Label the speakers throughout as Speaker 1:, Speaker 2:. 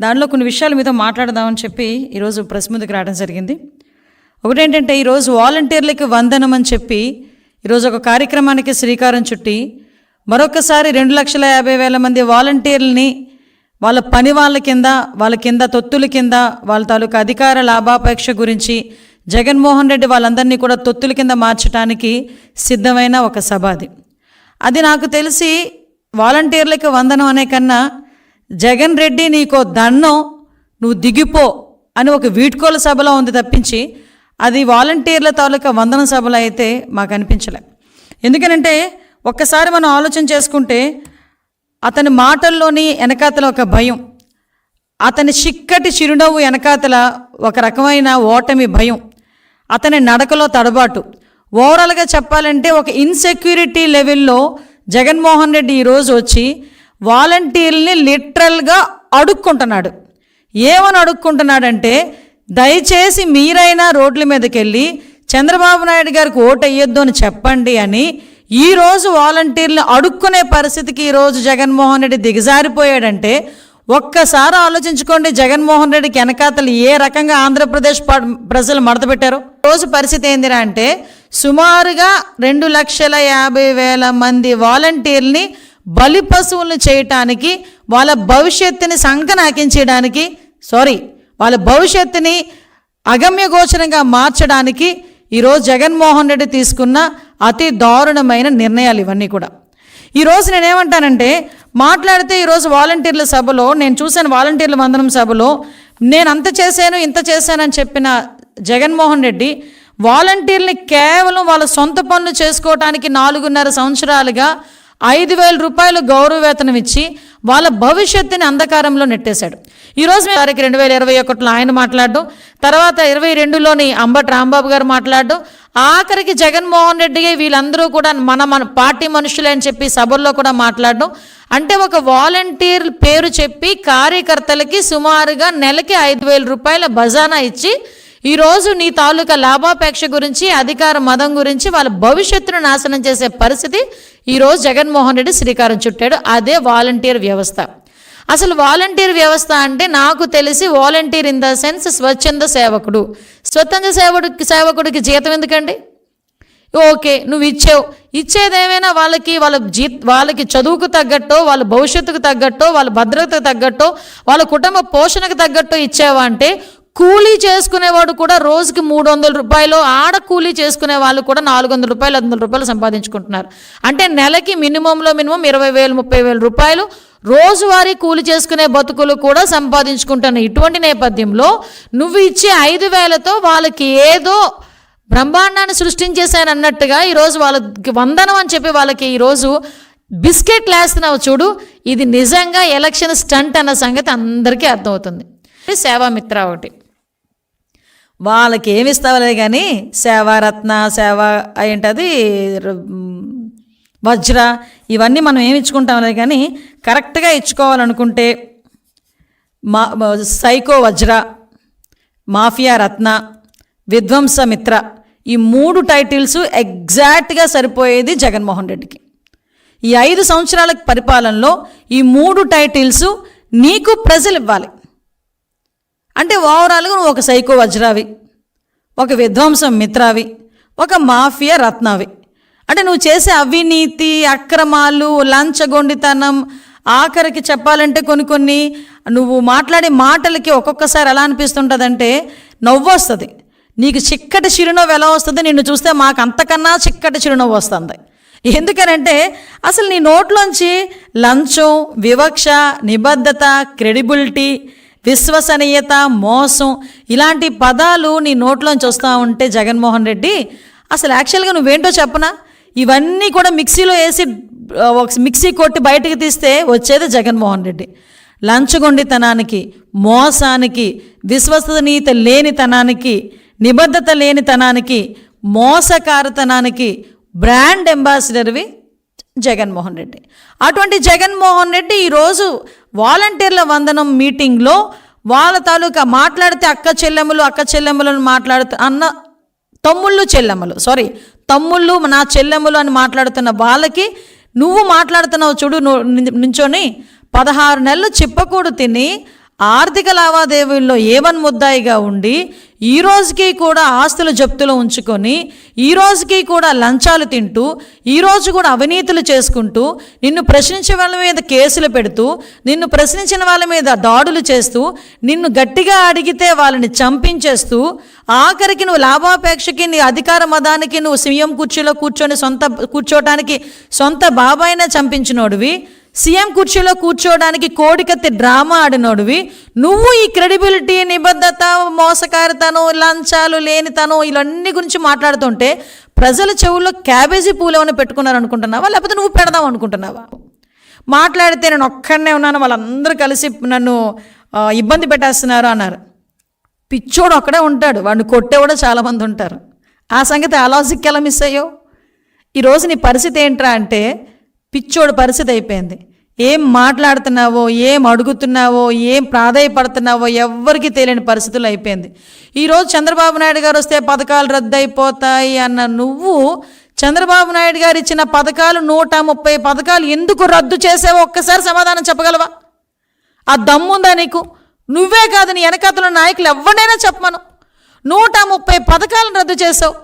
Speaker 1: దానిలో కొన్ని విషయాలు మీతో మాట్లాడదామని చెప్పి ఈరోజు ప్రెస్ ముందుకు రావడం జరిగింది. ఒకటేంటంటే ఈరోజు వాలంటీర్లకి వందనం అని చెప్పి ఈరోజు ఒక కార్యక్రమానికి శ్రీకారం చుట్టి మరొకసారి రెండు లక్షల యాభై వేల మంది వాలంటీర్లని వాళ్ళ పని వాళ్ళ కింద వాళ్ళ కింద తొత్తుల కింద వాళ్ళ తాలూకా అధికార లాభాపేక్ష గురించి జగన్మోహన్ రెడ్డి వాళ్ళందరినీ కూడా తొత్తుల కింద మార్చడానికి సిద్ధమైన ఒక సభ అది. అది నాకు తెలిసి వాలంటీర్లకి వందనం అనే కన్నా జగన్ రెడ్డి నీకో దండం నువ్వు దిగిపో అని ఒక వీడ్కోల సభలో ఉంది తప్పించి అది వాలంటీర్ల తాలూకా వందన సభలో అయితే మాకు అనిపించలే. ఎందుకనంటే ఒక్కసారి మనం ఆలోచన చేసుకుంటే అతని మాటల్లోని వెనకాతల ఒక భయం అతని చిక్కటి చిరునవ్వు వెనకాతల ఒక రకమైన ఓటమి భయం అతని నడకలో తడబాటు. ఓవరాల్గా చెప్పాలంటే ఒక ఇన్సెక్యూరిటీ లెవెల్లో జగన్మోహన్ రెడ్డి ఈరోజు వచ్చి వాలంటీర్ని లిటరల్గా అడుక్కుంటున్నాడు. ఏమని అడుక్కుంటున్నాడంటే దయచేసి మీరైనా రోడ్ల మీదకి వెళ్ళి చంద్రబాబు నాయుడు గారికి ఓటు వేయొద్దు అని చెప్పండి అని ఈరోజు వాలంటీర్లు అడుక్కునే పరిస్థితికి ఈరోజు జగన్మోహన్ రెడ్డి దిగజారిపోయాడంటే ఒక్కసారి ఆలోచించుకోండి జగన్మోహన్ రెడ్డికి వెనకాతలు ఏ రకంగా ఆంధ్రప్రదేశ్ ప- ప్రజలు మడతపెట్టారు రోజు పరిస్థితి ఏందిరా అంటే సుమారుగా రెండు లక్షల యాభై వేల మంది వాలంటీర్ని బలి పశువులను చేయటానికి వాళ్ళ భవిష్యత్తుని సంకనాకించడానికి సారీ వాళ్ళ భవిష్యత్తుని అగమ్యగోచరంగా మార్చడానికి ఈరోజు జగన్మోహన్ రెడ్డి తీసుకున్న అతి దారుణమైన నిర్ణయాలు ఇవన్నీ కూడా. ఈరోజు నేనేమంటానంటే మాట్లాడితే ఈరోజు వాలంటీర్ల సభలో నేను చూశాను వాలంటీర్ల వందనం సభలో నేను అంత చేశాను ఇంత చేశానని చెప్పిన జగన్మోహన్ రెడ్డి వాలంటీర్ని కేవలం వాళ్ళ సొంత పనులు చేసుకోవటానికి నాలుగున్నర సంవత్సరాలుగా ఐదు వేల రూపాయలు గౌరవ వేతనం ఇచ్చి వాళ్ళ భవిష్యత్తుని అంధకారంలో నెట్టేశాడు. ఈరోజు మేము వారికి రెండు వేల ఇరవై ఒకటిలో ఆయన మాట్లాడడం తర్వాత ఇరవై రెండులోని అంబటి రాంబాబు గారు మాట్లాడడం ఆఖరికి జగన్మోహన్ రెడ్డి వీళ్ళందరూ కూడా మన మన పార్టీ మనుషులే అని చెప్పి సభల్లో కూడా మాట్లాడడం అంటే ఒక వాలంటీర్ పేరు చెప్పి కార్యకర్తలకి సుమారుగా నెలకి ఐదు వేల రూపాయల బజానా ఇచ్చి ఈరోజు నీ తాలూకా లాభాపేక్ష గురించి అధికార మదం గురించి వాళ్ళ భవిష్యత్తును నాశనం చేసే పరిస్థితి ఈరోజు జగన్మోహన్ రెడ్డి శ్రీకారం చుట్టాడు. అదే వాలంటీర్ వ్యవస్థ. అసలు వాలంటీర్ వ్యవస్థ అంటే నాకు తెలిసి వాలంటీర్ ఇన్ ద సెన్స్ స్వచ్ఛంద సేవకుడు. స్వతంత్ర సేవకుడికి సేవకుడికి జీతం ఎందుకండి? ఓకే నువ్వు ఇచ్చావు. ఇచ్చేదేమైనా వాళ్ళకి వాళ్ళ జీ వాళ్ళకి చదువుకు తగ్గట్టో వాళ్ళ భవిష్యత్తుకు తగ్గట్టో వాళ్ళ భద్రతకు తగ్గట్టో వాళ్ళ కుటుంబ పోషణకు తగ్గట్టో ఇచ్చావా అంటే కూలీ చేసుకునేవాడు కూడా రోజుకి మూడు వందల రూపాయలు ఆడ కూలీ చేసుకునే వాళ్ళు కూడా నాలుగు వందల రూపాయలు ఐదు వందల రూపాయలు సంపాదించుకుంటున్నారు. అంటే నెలకి మినిమంలో మినిమం ఇరవై వేలు ముప్పై వేల రూపాయలు రోజువారీ కూలి చేసుకునే బతుకులు కూడా సంపాదించుకుంటున్న ఇటువంటి నేపథ్యంలో నువ్వు ఇచ్చే ఐదు వేలతో వాళ్ళకి ఏదో బ్రహ్మాండాన్ని సృష్టించేశాను అన్నట్టుగా ఈరోజు వాళ్ళకి వందనం అని చెప్పి వాళ్ళకి ఈరోజు బిస్కెట్ లేస్తున్నావు చూడు ఇది నిజంగా ఎలక్షన్ స్టంట్ అన్న సంగతి అందరికీ అర్థమవుతుంది. సేవామిత్ర ఒకటి. వాళ్ళకి ఏమి ఇస్తావులే కానీ సేవారత్న సేవ ఏంటది వజ్ర ఇవన్నీ మనం ఏమి ఇచ్చుకుంటాంలే కానీ కరెక్ట్గా ఇచ్చుకోవాలనుకుంటే మా మా- సైకో వజ్ర మాఫియా రత్న విధ్వంస మిత్ర ఈ మూడు టైటిల్స్ ఎగ్జాక్ట్గా సరిపోయేది జగన్మోహన్ రెడ్డికి. ఈ ఐదు సంవత్సరాల పరిపాలనలో ఈ మూడు టైటిల్స్ నీకు ప్రజలు ఇవ్వాలి అంటే ఓవరాల్గా నువ్వు ఒక సైకో వజ్రావి ఒక విధ్వంసం మిత్రావి ఒక మాఫియా రత్నావి. అంటే నువ్వు చేసే అవినీతి అక్రమాలు లంచగొండితనం ఆఖరికి చెప్పాలంటే కొన్ని కొన్ని నువ్వు మాట్లాడే మాటలకి ఒక్కొక్కసారి ఎలా అనిపిస్తుంటుందంటే నవ్వు వస్తుంది. నీకు చిక్కటి చిరునవ్వు ఎలా వస్తుంది? నిన్ను చూస్తే మాకు అంతకన్నా చిక్కటి చిరునవ్వు వస్తుంది. ఎందుకనంటే అసలు నీ నోట్లోంచి లంచం వివక్ష నిబద్ధత క్రెడిబిలిటీ విశ్వసనీయత మోసం ఇలాంటి పదాలు నీ నోట్లోంచి వస్తూ ఉంటే జగన్మోహన్ రెడ్డి అసలు యాక్చువల్గా నువ్వేంటో చెప్పనా? ఇవన్నీ కూడా మిక్సీలో వేసి ఒక మిక్సీ కొట్టి బయటకు తీస్తే వచ్చేది జగన్మోహన్ రెడ్డి. లంచగొండితనానికి మోసానికి విశ్వసనీయత లేనితనానికి నిబద్ధత లేనితనానికి మోసకారతనానికి బ్రాండ్ అంబాసిడర్వి జగన్మోహన్ రెడ్డి. అటువంటి జగన్మోహన్ రెడ్డి ఈరోజు వాలంటీర్ల వందనం మీటింగ్లో వాళ్ళ తాలూకా మాట్లాడితే అక్క చెల్లెములు అక్క చెల్లెములను మాట్లాడుతూ అన్న తమ్ముళ్ళు చెల్లెమ్మలు సారీ తమ్ముళ్ళు నా చెల్లెమ్మలు అని మాట్లాడుతున్న వాళ్ళకి నువ్వు మాట్లాడుతున్నావు చూడు నువ్వు నించొని పదహారు నెలలు చిప్పకూడు తిని ఆర్థిక లావాదేవీల్లో ఏవన్ ముద్దాయిగా ఉండి ఈ రోజుకి కూడా ఆస్తులు జప్తులు ఉంచుకొని ఈ రోజుకి కూడా లంచాలు తింటూ ఈ రోజు కూడా అవినీతులు చేసుకుంటూ నిన్ను ప్రశ్నించే వాళ్ళ మీద కేసులు పెడుతూ నిన్ను ప్రశ్నించిన వాళ్ళ మీద దాడులు చేస్తూ నిన్ను గట్టిగా అడిగితే వాళ్ళని చంపించేస్తూ ఆఖరికి నువ్వు లాభాపేక్షకి నీ అధికార మదానికి నువ్వు సీఎం కుర్చీలో కూర్చొని సొంత కూర్చోటానికి సొంత బాబాయినే చంపించినోడివి. సీఎం కుర్చీలో కూర్చోవడానికి కోడికత్తి డ్రామా ఆడినోడివి. నువ్వు ఈ క్రెడిబిలిటీ నిబద్ధత మోసకారితనం లంచాలు లేనితనం ఇవన్నీ గురించి మాట్లాడుతుంటే ప్రజల చెవుల్లో క్యాబేజీ పూలు ఏమైనా పెట్టుకున్నారు అనుకుంటున్నావా లేకపోతే నువ్వు పెడదాం అనుకుంటున్నావా? మాట్లాడితే నేను ఒక్కడనే ఉన్నాను వాళ్ళందరూ కలిసి నన్ను ఇబ్బంది పెట్టేస్తున్నారు అన్నారు. పిచ్చోడు ఒక్కడే ఉంటాడు వాడిని కూడా చాలామంది ఉంటారు. ఆ సంగతి ఆ లాజిక్ ఎలా మిస్ అయ్యో ఈరోజు నీ పరిస్థితి ఏంట్రా అంటే పిచ్చోడు పరిస్థితి అయిపోయింది. ఏం మాట్లాడుతున్నావో ఏం అడుగుతున్నావో ఏం ప్రాధాయపడుతున్నావో ఎవ్వరికీ తెలియని పరిస్థితులు అయిపోయింది. ఈరోజు చంద్రబాబు నాయుడు గారు వస్తే పథకాలు రద్దయిపోతాయి అన్న నువ్వు చంద్రబాబు నాయుడు గారు ఇచ్చిన పథకాలు నూట ముప్పై పథకాలు ఎందుకు రద్దు చేసావో ఒక్కసారి సమాధానం చెప్పగలవా? ఆ దమ్ముందా నీకు? నువ్వే కాదు నీ వెనకాతల నాయకులు ఎవరినైనా చెప్పమను. నూట ముప్పై పథకాలను రద్దు చేసావు.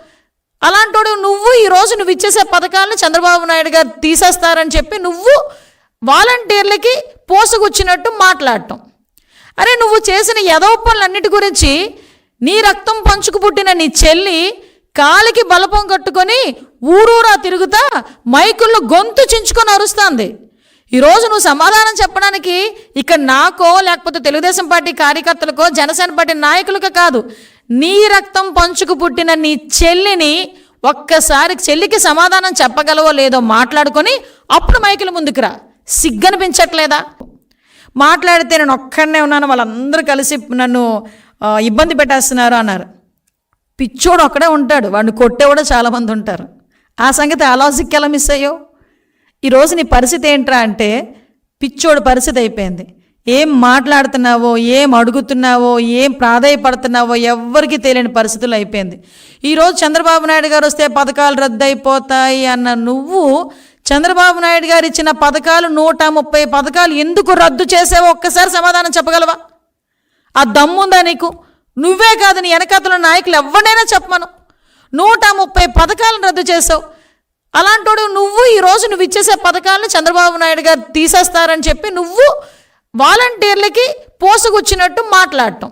Speaker 1: అలాంటోడు నువ్వు ఈరోజు నువ్వు ఇచ్చేసే పథకాలను చంద్రబాబు నాయుడు గారు తీసేస్తారని చెప్పి నువ్వు వాలంటీర్లకి పోసుకొచ్చినట్టు మాట్లాడటం. అరే నువ్వు చేసిన యదవ పనులన్నిటి గురించి నీ రక్తం పంచుకు పుట్టిన నీ చెల్లి కాలికి బలపం కట్టుకొని ఊరూరా తిరుగుతా మైకుల్లో గొంతు చించుకొని అరుస్తుంది. ఈరోజు నువ్వు సమాధానం చెప్పడానికి ఇక్కడ నాకో లేకపోతే తెలుగుదేశం పార్టీ కార్యకర్తలకో జనసేన పార్టీ నాయకులకో కాదు. నీ రక్తం పంచుకు పుట్టిన నీ చెల్లిని ఒక్కసారి చెల్లికి సమాధానం చెప్పగలవో లేదో మాట్లాడుకొని అప్పుడు మైకిల ముందుకు రా. సిగ్గనిపించట్లేదా? మాట్లాడితే నేను ఒక్కడనే ఉన్నాను వాళ్ళందరూ కలిసి నన్ను ఇబ్బంది పెట్టేస్తున్నారు అన్నారు. పిచ్చోడు ఒక్కడే ఉంటాడు వాడిని కొట్టే కూడా చాలామంది ఉంటారు. ఆ సంగతి ఆ ఎలా మిస్ అయ్యో ఈరోజు నీ పరిస్థితి ఏంట్రా అంటే పిచ్చోడు పరిస్థితి అయిపోయింది. ఏం మాట్లాడుతున్నావో ఏం అడుగుతున్నావో ఏం ప్రాధాయపడుతున్నావో ఎవ్వరికీ తెలియని పరిస్థితులు అయిపోయింది. ఈరోజు చంద్రబాబు నాయుడు గారు వస్తే పథకాలు రద్దయిపోతాయి అన్న నువ్వు చంద్రబాబు నాయుడు గారు ఇచ్చిన పథకాలు నూట ముప్పై పథకాలు ఎందుకు రద్దు చేసావో ఒక్కసారి సమాధానం చెప్పగలవా? ఆ దమ్ముందా నీకు? నువ్వే కాదు నీ వెనకాతల నాయకులు ఎవరినైనా చెప్పమను. నూట ముప్పై పథకాలను రద్దు చేసావు. అలాంటోడు నువ్వు ఈరోజు నువ్వు ఇచ్చేసే పథకాలను చంద్రబాబు నాయుడు గారు తీసేస్తారని చెప్పి నువ్వు వాలంటీర్లకి పోసుకొచ్చినట్టు మాట్లాడటం.